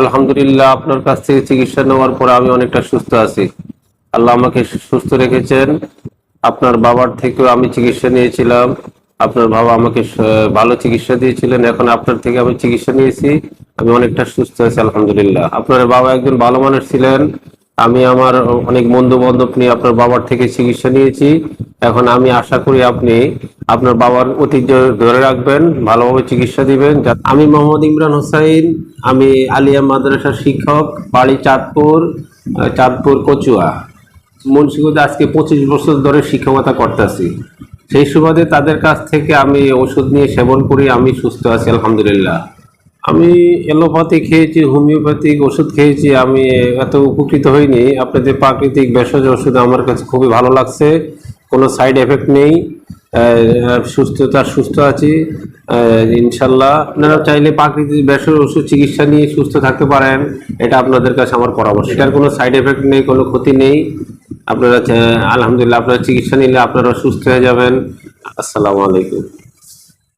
আলহামদুলিল্লাহ, আপনার কাছ থেকে চিকিৎসা নেওয়ার পর আমি অনেকটা সুস্থ আছি। আল্লাহ আমাকে সুস্থ রেখেছেন। আপনার বাবার থেকেও আমি চিকিৎসা নিয়েছিলাম। আপনার বাবা আমাকে ভালো চিকিৎসা দিয়েছিলেন। এখন আপনার থেকে আমি চিকিৎসা নিয়েছি। আমি অনেকটা সুস্থ আছি, আলহামদুলিল্লাহ। আপনার বাবা একজন ভালো মানুষ ছিলেন। আমি আমার অনেক বন্ধু বান্ধব নিয়ে আপনার বাবার থেকে চিকিৎসা নিয়েছি। এখন আমি আশা করি আপনি আপনার বাবার ঐতিহ্য ধরে রাখবেন, ভালোভাবে চিকিৎসা দিবেন আমি মোহাম্মদ ইমরান হোসাইন, আমি আলিয়া মাদ্রাসার শিক্ষক, বাড়ি চাঁদপুর চাঁদপুর কচুয়া। মুন্সিগঞ্জে আজকে পঁচিশ বছর ধরে শিক্ষকতা করতেছি। সেই সুবাদে তাদের কাছ থেকে আমি ওষুধ নিয়ে সেবন করি, আমি সুস্থ আছি, আলহামদুলিল্লাহ। আমি এলোপ্যাথি খেয়েছি, হোমিওপ্যাথিক ওষুধ খেয়েছি, আমি এত উপকৃত হইনি। আপনাদের প্রাকৃতিক ভেষজ ওষুধ আমার কাছে খুবই ভালো লাগছে, কোনো সাইড এফেক্ট নেই। আহ, সুস্থতার সুস্থ আছি। ইনশাল্লাহ আপনারা চাইলে প্রাকৃতিক ব্যবসার ওষুধ চিকিৎসা নিয়ে সুস্থ থাকতে পারেন। এটা আপনাদের কাছে আমার পরামর্শ। এটার কোনো সাইড এফেক্ট নেই কোনো ক্ষতি নেই। আপনারা আলহামদুলিল্লাহ আপনারা চিকিৎসা নিলে আপনারা সুস্থ হয়ে যাবেন। আসসালামু আলাইকুম।